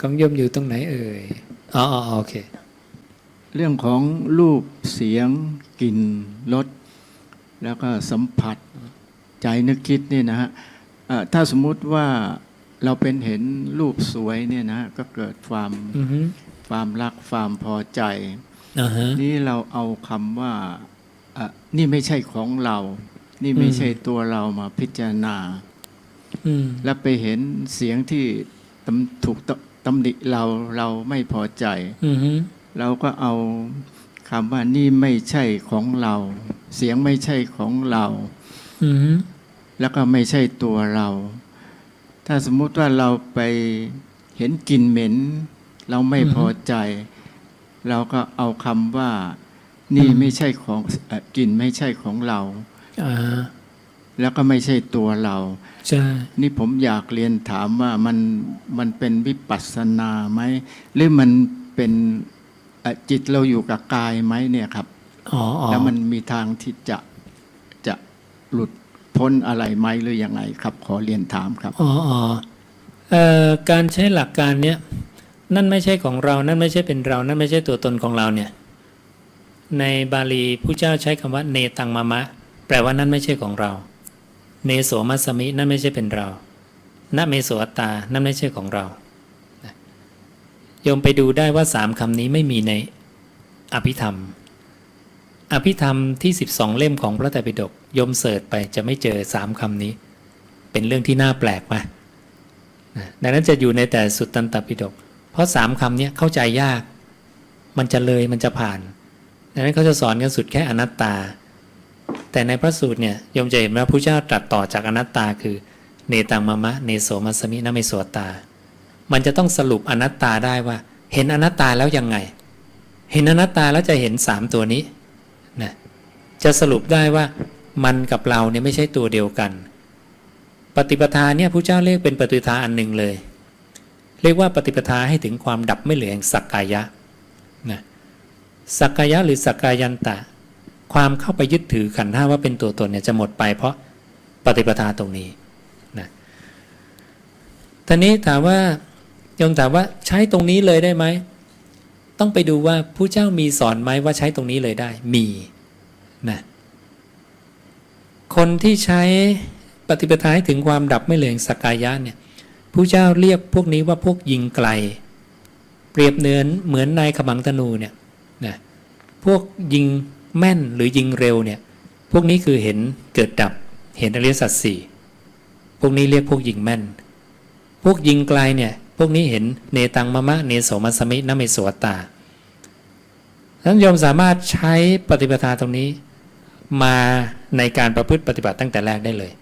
ของโยมอยู่ตรงไหนเอ่ยอ๋ออ๋อโอเค เรื่องของรูปเสียงกลิ่นรสแล้วก็สัมผัสใจนึกคิดเนี่ยนะฮะเอ่อถ้าสมมุติว่าเราเป็นเห็นรูปสวยเนี่ยนะฮะก็เกิดความอือฮึความรักความพอใจอ่าฮะนี่เราเอาคำว่าอะนี่ไม่ใช่ของเรา นี่ไม่อืมใช่ตัวเรามาพิจารณาอืมแล้วไปเห็นเสียงที่ตำถูก ตตำหนิเราเราไม่พอใจอือฮึเราก็เอาคำว่านี่ไม่ใช่ของเรา เสียงไม่ใช่ของเราอือฮึแล้วก็ไม่ใช่ตัวเรา ถ้าสมมุติว่าเราไปเห็นกลิ่นเหม็น เราไม่พอใจ เราก็เอาคำว่า นี่ไม่ใช่ของเอ่อกลิ่นไม่ใช่ของเราอ่า แล้วก็ไม่ใช่ตัวเราใช่นี่ผมอยากเรียนถามว่ามันมันเป็นวิปัสสนาไหมหรือมันเป็นเอ่อจิตเราอยู่กับกายไหมเนี่ยครับอ๋ออ๋อแล้วมันมีทางที่จะจะหลุดพ้นอะไรไหมหรือยังไงครับ ขอเรียนถามครับอ๋ออ๋อเอ่อการใช้หลักการเนี้ยนั่นไม่ใช่ของเรา นั่นไม่ใช่เป็นเรา นั่นไม่ใช่ตัวตนของเราเนี่ย ในบาลีผู้เจ้าใช้คำว่าเนตังมามะ แปลว่านั่นไม่ใช่ของเรา เนโสมัสสมินั่นไม่ใช่เป็นเรานเมโสอัตตานั่นไม่ใช่ของเราโยมไปดูได้ว่าสามคำนี้ไม่มีในอภิธรรม อภิธรรมที่ 12 เล่มของพระไตรปิฎกโยมเสิร์ชไปจะไม่เจอสามคำนี้ เป็นเรื่องที่น่าแปลกมากนะดังนั้นจะอยู่ในแต่สุตตันตปิฎกเพราะสามคำนี้เข้าใจยาก มันจะเลยมันจะผ่านดังนั้นเขาจะสอนกันสุดแค่อนัตตา แต่ในพระสูตรเนี่ยโยมจะเห็นว่าพระเจ้าตรัสต่อจากอนัตตาคือ เนตังมามะเนโสมัสสมินะเมโสตา มันจะต้องสรุปอนัตตาได้ว่า เห็นอนัตตาแล้วยังไง เห็นอนัตตาแล้วจะเห็นสามตัวนี้นะจะสรุปได้ว่ามันกับเราเนี่ยไม่ใช่ตัวเดียวกัน ปฏิปทาเนี่ยพระเจ้าเรียกเป็นปฏิปทาอันหนึ่งเลย เรียกว่าปฏิปทาให้ถึงความดับไม่เหลือแห่งสักกายะนะสักกายะหรือสักกายันตะ ความเข้าไปยึดถือขันธ์ห้าว่าเป็นตัวตนเนี่ยจะหมดไปเพราะปฏิปทาตรงนี้นะทีนี้ถามว่าโยมถามว่าใช้ตรงนี้เลยได้ไหมต้องไปดูว่าผู้เจ้ามีสอนไหมว่าใช้ตรงนี้เลยได้ มีนะคนที่ใช้ปฏิปทาให้ถึงความดับไม่เหลืองสักกายะเนี่ยผู้เจ้าเรียกพวกนี้ว่าพวกยิงไกล เปรียบเนือนเหมือนนายขมังธนูเนี่ยนะพวกยิง แม่นหรือยิงเร็วเนี่ย พวกนี้คือเห็นเกิดดับ เห็นอริยสัจสี่พวกนี้เรียกพวกยิงแม่น พวกยิงไกลเนี่ย พวกนี้เห็นเนตังมะมะเนโสมัสมินะเมสวตาท่านโยมสามารถใช้ปฏิปทาตรงนี้ มาในการประพฤติปฏิบัติตั้งแต่แรกได้เลย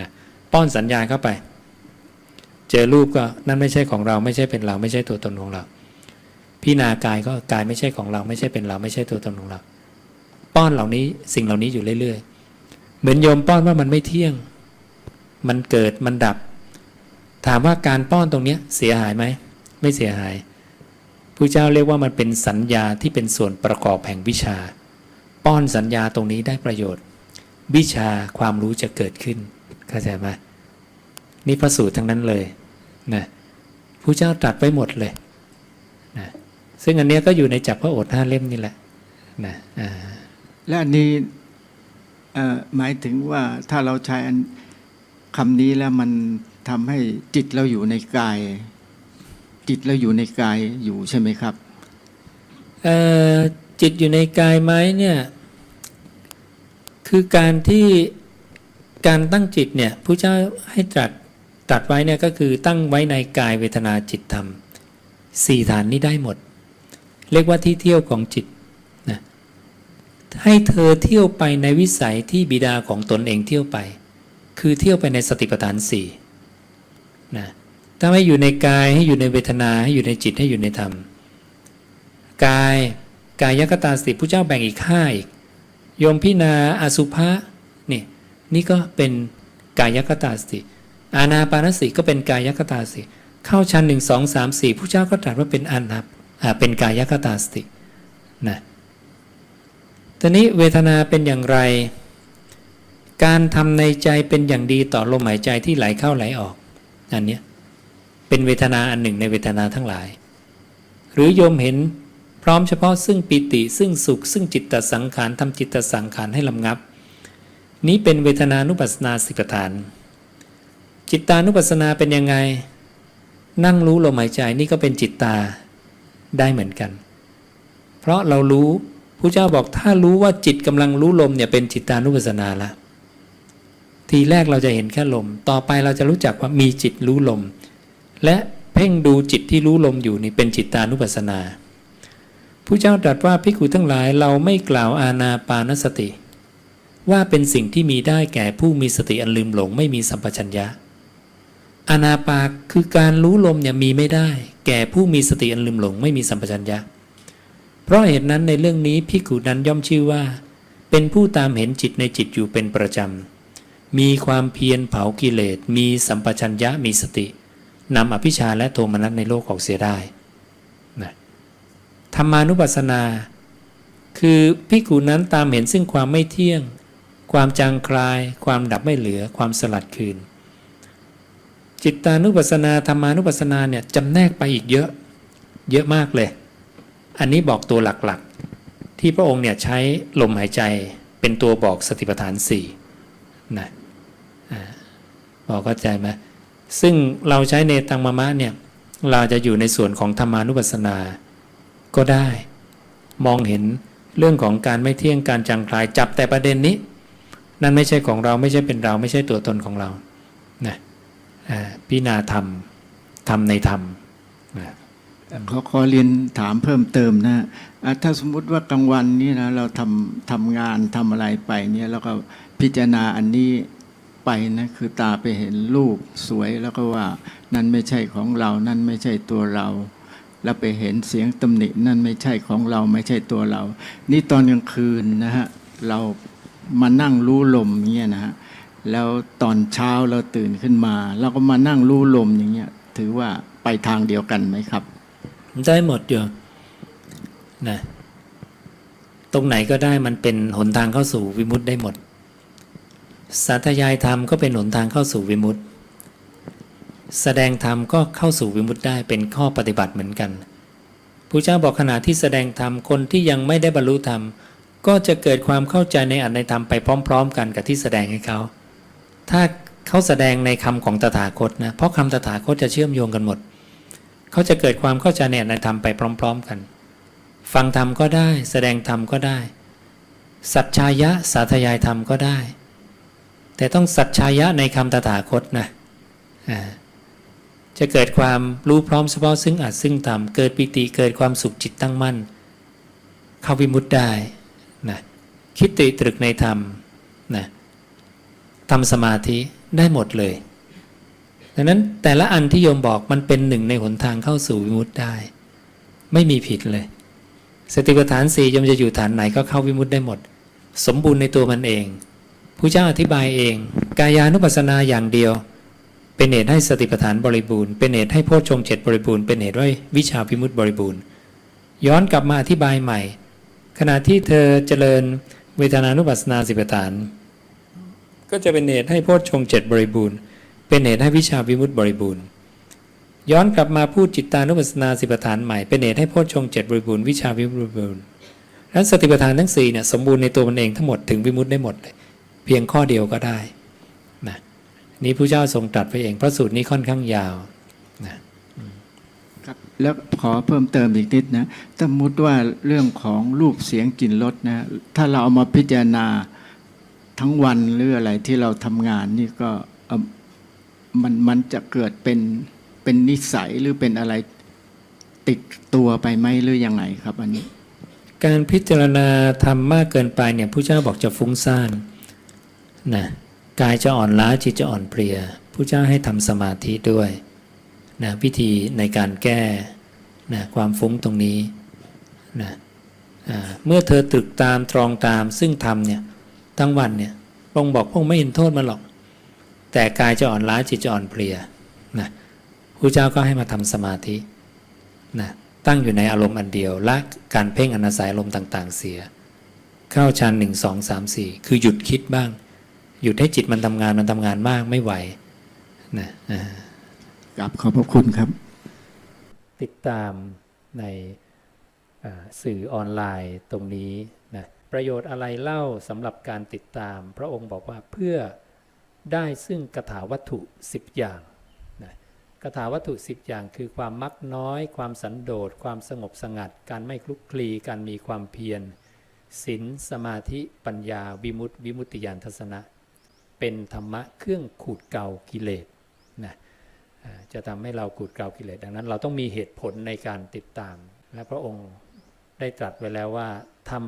นะป้อนสัญญาณเข้าไป เจอรูปก็นั่นไม่ใช่ของเราไม่ใช่เป็นเราไม่ใช่ตัวตนของเราพี่นากายก็กายไม่ใช่ของเราไม่ใช่เป็นเราไม่ใช่ตัวตนของเรา ป้อนเหล่านี้สิ่งเหล่านี้อยู่เรื่อยๆ เหมือนโยมป้อนว่ามันไม่เที่ยง มันเกิดมันดับ ถามว่าการป้อนตรงนี้เสียหายไหม ไม่เสียหายผู้เจ้าเรียกว่ามันเป็นสัญญาที่เป็นส่วนประกอบแห่งวิชา ป้อนสัญญาตรงนี้ได้ประโยชน์ วิชาความรู้จะเกิดขึ้นเข้าใจไหมนี่พระสูตรทั้งนั้นเลยนะผู้เจ้าตรัสไว้หมดเลยนะซึ่งอันนี้ก็อยู่ในจักพระโอษฐ์ห้าเล่มนี่แหละนะอ่า และอันนี้หมายถึงว่าถ้าเราใช้คำนี้แล้วมันทำให้จิตเราอยู่ในกาย จิตเราอยู่ในกายอยู่ใช่ไหมครับจิตอยู่ในกายไหมเนี่ยคือการที่การตั้งจิตเนี่ยผู้เจ้าให้ตรัสตรัสไว้เนี่ยก็คือตั้งไว้ในกายเวทนาจิตธรรมสี่ฐานนี้ได้หมด เรียกว่าที่เที่ยวของจิต ให้เธอเที่ยวไปในวิสัยที่บิดาของตนเองเที่ยวไป คือเที่ยวไปในสติปัฏฐานสี่นะถ้าไม่อยู่ในกายให้อยู่ในเวทนาให้อยู่ในจิตให้อยู่ในธรรม กายกายยกตาสติผู้เจ้าแบ่งอีกห้าอีกโยมพินาอสุภะนี่นี่ก็เป็นกายกตาสติ อานาปานสติก็เป็นกายกตาสติ เข้าชั้นหนึ่งสองสามสี่ผู้เจ้าก็ตรัสว่าเป็นอานาเป็นกายกตาสตินะ ตอนนี้เวทนาเป็นอย่างไร การทำในใจเป็นอย่างดีต่อลมหายใจที่ไหลเข้าไหลออก อันนี้เป็นเวทนาอันหนึ่งในเวทนาทั้งหลาย หรือโยมเห็นพร้อมเฉพาะซึ่งปิติซึ่งสุข ซึ่งจิตตสังขารทำจิตตสังขารให้ลำงับ นี้เป็นเวทนานุปัสนาสิบประธาน จิตตานุปัสสนาเป็นยังไง นั่งรู้ลมหายใจนี่ก็เป็นจิตตาได้เหมือนกัน เพราะเรารู้ ผู้เจ้าบอกถ้ารู้ว่าจิตกำลังรู้ลมเนี่ยเป็นจิตตานุปัสสนาละทีแรกเราจะเห็นแค่ลม ต่อไปเราจะรู้จักว่ามีจิตรู้ลม และเพ่งดูจิตที่รู้ลมอยู่นี่เป็นจิตตานุปัสสนาผู้เจ้าตรัสว่าภิกุทั้งหลายเราไม่กล่าวอาณาปานสติ ว่าเป็นสิ่งที่มีได้แก่ผู้มีสติอันลืมหลง ไม่มีสัมปชัญญะอานาปาคือการรู้ลมเนี่ยมีไม่ได้ แก่ผู้มีสติอันลืมหลง ไม่มีสัมปชัญญะ เพราะเหตุนั้นในเรื่องนี้พิกุนั้นย่อมชื่อว่า เป็นผู้ตามเห็นจิตในจิตอยู่เป็นประจำ มีความเพียรเผากิเลส มีสัมปชัญญะมีสตินำอภิชาและโทมนัสในโลกออกเสียได้นะธรรมานุปัสสนา คือพิกุนั้นตามเห็นซึ่งความไม่เที่ยง ความจางคลาย ความดับไม่เหลือ ความสลัดคืน จิตตานุปัสสนาธรรมานุปัสสนาเนี่ยจำแนกไปอีกเยอะ เยอะมากเลย อันนี้บอกตัวหลักๆ ที่พระองค์เนี่ยใช้ลมหายใจเป็นตัวบอกสติปัฏฐานสี่นะบอกเข้าใจไหมซึ่งเราใช้ในตังมะมะเนี่ยเราจะอยู่ในส่วนของธรรมานุปัสสนา ก็ได้ มองเห็นเรื่องของการไม่เที่ยงการจางคลายจับแต่ประเด็นนี้ นั่นไม่ใช่ของเราไม่ใช่เป็นเราไม่ใช่ตัวตนของเรานะพิจารณาธรรมธรรมในธรรมนะ ขอขอเรียนถามเพิ่มเติมนะถ้าสมมุติว่ากลางวันนี้นะเราทำทำงานทำอะไรไปเนี่ยแล้วก็พิจารณาอันนี้ไปนะคือตาไปเห็นรูปสวยแล้วก็ว่านั่นไม่ใช่ของเรา นั่นไม่ใช่ตัวเรา แล้วไปเห็นเสียงตำหนินั่นไม่ใช่ของเราไม่ใช่ตัวเรา นี่ตอนกลางคืนนะฮะเรามานั่งรู้ลมเงี้ยนะฮะแล้วตอนเช้าเราตื่นขึ้นมา เราก็มานั่งรู้ลมอย่างเงี้ยถือว่าไปทางเดียวกันไหมครับ ได้หมดอยู่นะตรงไหนก็ได้มันเป็นหนทางเข้าสู่วิมุตได้หมด สาธยายธรรมก็เป็นหนทางเข้าสู่วิมุตแสดงธรรมก็เข้าสู่วิมุตได้เป็นข้อปฏิบัติเหมือนกันพระเจ้าบอกขณะที่แสดงธรรมคนที่ยังไม่ได้บรรลุธรรม ก็จะเกิดความเข้าใจในอัตในธรรมไปพร้อม ๆ กันกับที่แสดงให้เขา ถ้าเขาแสดงในคำของตถาคตนะเพราะคำตถาคตจะเชื่อมโยงกันหมด เขาจะเกิดความเข้าใจในอัตในธรรมไปพร้อม ๆกัน ฟังธรรมก็ได้ แสดงธรรมก็ได้ สัจชายะสาธยายธรรมก็ได้ แต่ต้องสัจชายะในคำตถาคตนะจะเกิดความรู้พร้อมเฉพาะซึ่งอาจซึ่งธรรมเกิดปิติเกิดความสุขจิตตั้งมั่น เข้าวิมุตได้นะคิดติตรึกในธรรมนะทำสมาธิได้หมดเลย ดังนั้นแต่ละอันที่โยมบอกมันเป็นหนึ่งในหนทางเข้าสู่วิมุตติได้ ไม่มีผิดเลย สติปัฏฐานสี่โยมจะอยู่ฐานไหนก็เข้าวิมุตติได้หมด สมบูรณ์ในตัวมันเองผู้เจ้าอธิบายเอง กายานุปัสสนาอย่างเดียว เป็นเหตุให้สติปัฏฐานบริบูรณ์เป็นเหตุให้โพชฌงเจ็ดบริบูรณ์เป็นเหตุให้วิชาพิมุตติบริบูรณ์ ย้อนกลับมาอธิบายใหม่ ขณะที่เธอเจริญเวทนานุปัสสนาสิประฐาน ก็จะเป็นเหตุให้โพชฌงเจ็ดบริบูรณ์ เป็นเหตุให้วิชาวิมุตติบริบูรณ์ ย้อนกลับมาพูดจิตตานุปัสสนาสิบประฐานใหม่เป็นเหตุให้โพชฌงเจ็ดบริบูรณ์วิชาวิมุตติบริบูรณ์และสติปัฏฐานทั้งสี่เนี่ยสมบูรณ์ในตัวมันเองทั้งหมดถึงวิมุตติได้หมดเลยเพียงข้อเดียวก็ได้นะนี่พระเจ้าทรงตรัสไปเองพระสูตรนี้ค่อนข้างยาวนะครับแล้วขอเพิ่มเติมอีกนิดนะสมมติว่าเรื่องของรูปเสียงกลิ่นรสนะถ้าเราเอามาพิจารณาทั้งวันหรืออะไรที่เราทำงานนี่ก็ มันมันจะเกิดเป็นเป็นนิสัยหรือเป็นอะไรติดตัวไปไหมหรือยังไงครับอันนี้ การพิจารณาทำมากเกินไปเนี่ยผู้เจ้าบอกจะฟุ้งซ่านนะกายจะอ่อนล้าจิตจะอ่อนเพลียผู้เจ้าให้ทำสมาธิด้วยนะวิธีในการแก้นะความฟุ้งตรงนี้นะเมื่อเธอตรึกตามตรองตามซึ่งทำเนี่ยทั้งวันเนี่ยพระองบอกพงไม่เห็นโทษมันหรอก แต่กายจะอ่อนล้าจิตจะอ่อนเพลียนะผู้เจ้าก็ให้มาทำสมาธินะตั้งอยู่ในอารมณ์อันเดียวละการเพ่งอนาศัยอารมณ์ต่าง ๆ เสีย เข้าฌานหนึ่งสองสามสี่คือหยุดคิดบ้าง หยุดให้จิตมันทำงานมันทำงานมากไม่ไหวนะอ่ากับขอบพระคุณครับ ติดตามในอ่าสื่อออนไลน์ตรงนี้นะประโยชน์อะไรเล่าสำหรับการติดตาม พระองค์บอกว่าเพื่อ ได้ซึ่งกถาวัตถุ 10 อย่างนะกถาวัตถุ 10 อย่างคือความมักน้อย ความสันโดษ ความสงบสงัด การไม่คลุกคลี การมีความเพียรศีลสมาธิปัญญาวิมุตติวิมุตติญาณทัศนะ เป็นธรรมะเครื่องขูดเกากิเลสนะจะทำให้เราขูดเกลากิเลสดังนั้น เราต้องมีเหตุผลในการติดตาม และพระองค์ได้ตรัสไว้แล้วว่าธรร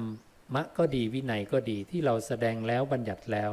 มะก็ดีวินัยก็ดีที่เราแสดงแล้วบัญญัติแล้ว